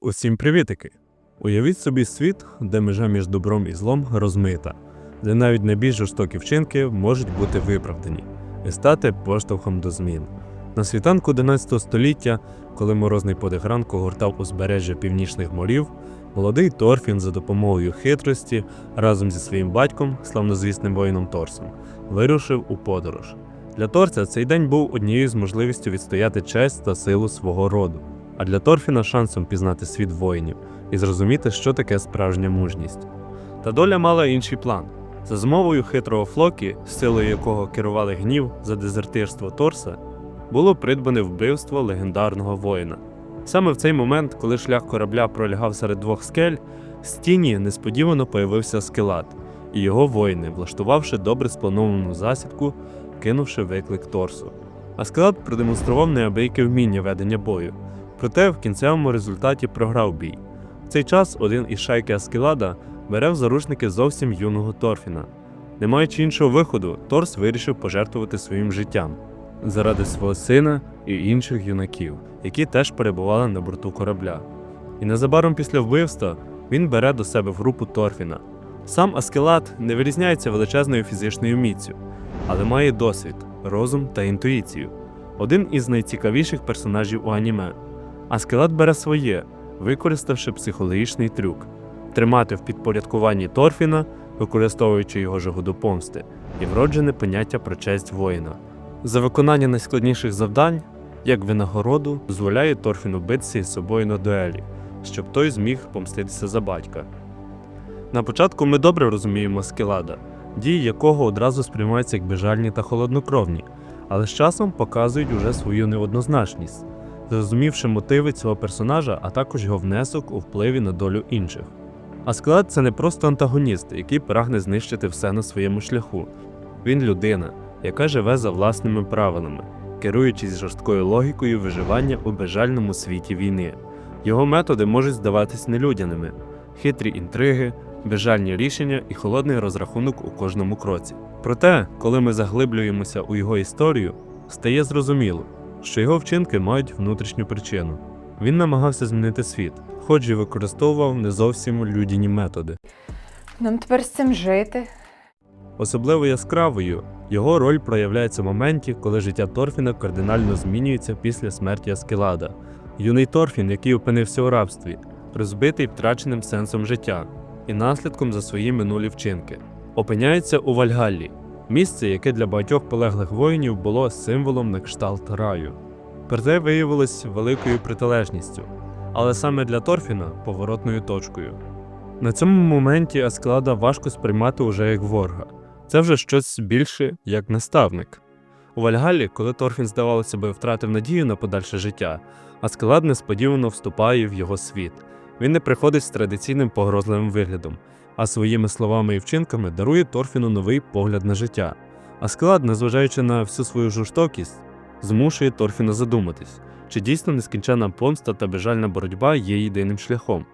Усім привітики! Уявіть собі світ, де межа між добром і злом розмита, де навіть найбільш жорстокі вчинки можуть бути виправдані і стати поштовхом до змін. На світанку 11 століття, коли морозний подих гортав узбережжя північних морів, молодий Торфін за допомогою хитрості разом зі своїм батьком, славнозвісним воїном Торсом, вирушив у подорож. Для Торця цей день був однією з можливістю відстояти честь та силу свого роду а для Торфіна шансом пізнати світ воїнів і зрозуміти, що таке справжня мужність. Та доля мала інший план. За змовою хитрого Флокі, силою якого керували гнів за дезертирство Торса, було придбане вбивство легендарного воїна. Саме в цей момент, коли шлях корабля пролягав серед двох скель, з тіні несподівано появився скелат, і його воїни, влаштувавши добре сплановану засідку, кинувши виклик Торсу. А скелат продемонстрував неабияке вміння ведення бою. Проте в кінцевому результаті програв бій. В цей час один із шайки Аскелада бере в заручники зовсім юного Торфіна. Не маючи іншого виходу, Торс вирішив пожертвувати своїм життям заради свого сина і інших юнаків, які теж перебували на борту корабля. І незабаром після вбивства він бере до себе в групу Торфіна. Сам Аскелад не вирізняється величезною фізичною міцю, але має досвід, розум та інтуїцію. Один із найцікавіших персонажів у аніме. А скелет бере своє, використавши психологічний трюк тримати в підпорядкуванні Торфіна, використовуючи його жагу до помсти, і вроджене поняття про честь воїна. За виконання найскладніших завдань, як винагороду, дозволяє Торфіну битися із собою на дуелі, щоб той зміг помститися за батька. На початку ми добре розуміємо Скелада, дії якого одразу сприймаються як безжальні та холоднокровні, але з часом показують уже свою неоднозначність зрозумівши мотиви цього персонажа, а також його внесок у впливі на долю інших. Аскелет це не просто антагоніст, який прагне знищити все на своєму шляху. Він людина, яка живе за власними правилами, керуючись жорсткою логікою виживання у безжальному світі війни. Його методи можуть здаватись нелюдяними, хитрі інтриги, безжальні рішення і холодний розрахунок у кожному кроці. Проте, коли ми заглиблюємося у його історію, стає зрозуміло, що його вчинки мають внутрішню причину. Він намагався змінити світ, хоч і використовував не зовсім людяні методи. Нам тепер з цим жити. Особливо яскравою його роль проявляється в моменті, коли життя Торфіна кардинально змінюється після смерті Аскелада. Юний Торфін, який опинився у рабстві, розбитий втраченим сенсом життя і наслідком за свої минулі вчинки, опиняється у Вальгаллі, місце, яке для багатьох полеглих воїнів було символом на кшталт раю. Проте виявилось великою протилежністю, але саме для Торфіна поворотною точкою. На цьому моменті Аскелада важко сприймати уже як ворога. Це вже щось більше як наставник. У Вальгаллі, коли Торфін, здавалося би, втратив надію на подальше життя, Аскелад несподівано вступає в його світ. Він не приходить з традиційним погрозливим виглядом, а своїми словами і вчинками дарує Торфіну новий погляд на життя. Аскелад, незважаючи на всю свою жорстокість, змушує Торфіна задуматись, чи дійсно нескінченна помста та безжальна боротьба є єдиним шляхом,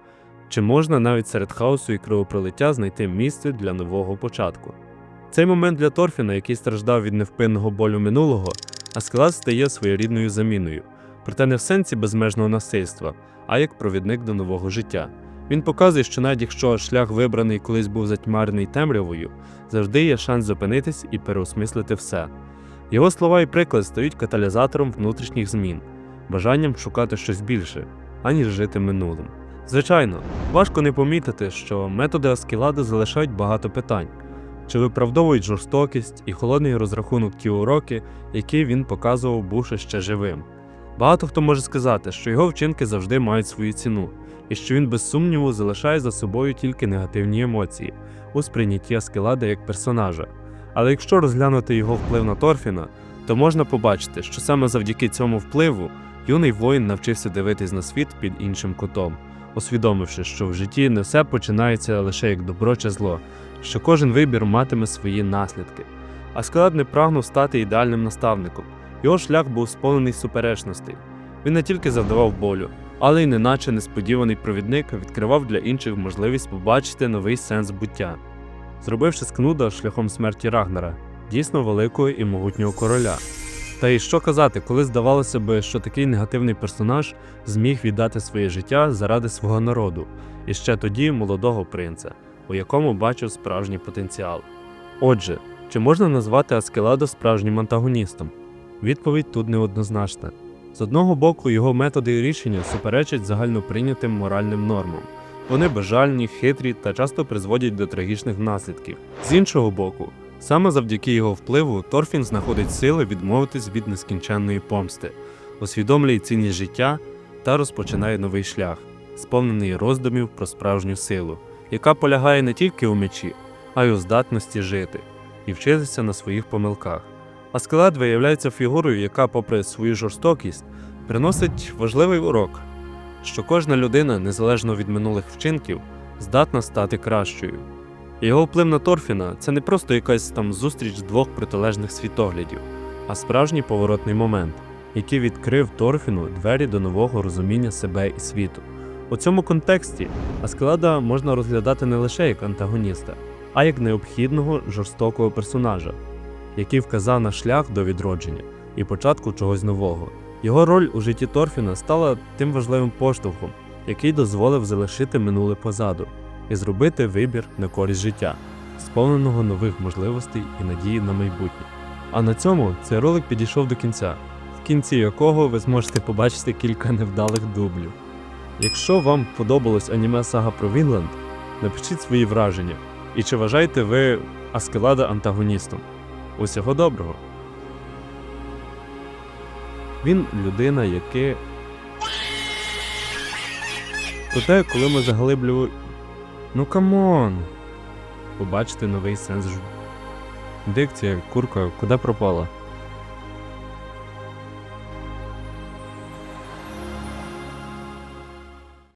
чи можна навіть серед хаосу і кровопролиття знайти місце для нового початку. Цей момент для Торфіна, який страждав від невпинного болю минулого, Аскелад стає своєрідною заміною, проте не в сенсі безмежного насильства, а як провідник до нового життя. Він показує, що навіть якщо шлях вибраний колись був затьмарений темрявою, завжди є шанс зупинитись і переосмислити все. Його слова і приклад стають каталізатором внутрішніх змін, бажанням шукати щось більше, аніж жити минулим. Звичайно, важко не помітити, що методи Аскелади залишають багато питань, чи виправдовують жорстокість і холодний розрахунок ті уроки, які він показував, бувши ще живим. Багато хто може сказати, що його вчинки завжди мають свою ціну, і що він без сумніву залишає за собою тільки негативні емоції у сприйнятті Аскелада як персонажа. Але якщо розглянути його вплив на Торфіна, то можна побачити, що саме завдяки цьому впливу юний воїн навчився дивитись на світ під іншим кутом, усвідомивши, що в житті не все починається лише як добро чи зло, що кожен вибір матиме свої наслідки. Аскелад не прагнув стати ідеальним наставником. Його шлях був сповнений суперечностей. Він не тільки завдавав болю, але й неначе несподіваний провідник відкривав для інших можливість побачити новий сенс буття, зробивши з Кнуда шляхом смерті Рагнара, дійсно великого і могутнього короля. Та й що казати, коли здавалося би, що такий негативний персонаж зміг віддати своє життя заради свого народу, і ще тоді молодого принца, у якому бачив справжній потенціал. Отже, чи можна назвати Аскеладо справжнім антагоністом? Відповідь тут неоднозначна. З одного боку, його методи і рішення суперечать загальноприйнятим моральним нормам. Вони безжальні, хитрі та часто призводять до трагічних наслідків. З іншого боку, саме завдяки його впливу Торфін знаходить сили відмовитись від нескінченної помсти, усвідомлює цінність життя та розпочинає новий шлях, сповнений роздумів про справжню силу, яка полягає не тільки у мечі, а й у здатності жити і вчитися на своїх помилках. Аскелет виявляється фігурою, яка, попри свою жорстокість, приносить важливий урок, що кожна людина, незалежно від минулих вчинків, здатна стати кращою. Його вплив на Торфіна це не просто якась там зустріч двох протилежних світоглядів, а справжній поворотний момент, який відкрив Торфіну двері до нового розуміння себе і світу. У цьому контексті Аскеледа можна розглядати не лише як антагоніста, а як необхідного жорстокого персонажа, який вказав на шлях до відродження і початку чогось нового. Його роль у житті Торфіна стала тим важливим поштовхом, який дозволив залишити минуле позаду і зробити вибір на користь життя, сповненого нових можливостей і надії на майбутнє. А на цьому цей ролик підійшов до кінця, в кінці якого ви зможете побачити кілька невдалих дублів. Якщо вам подобалось аніме сага про Вінланд, напишіть свої враження. І чи вважаєте ви Аскелада антагоністом? Усього доброго! Він людина, яка... Проте, коли ми заглиблюємо. Ну камон! Побачити новий сенс. ж- Дикція, курка, куди пропала?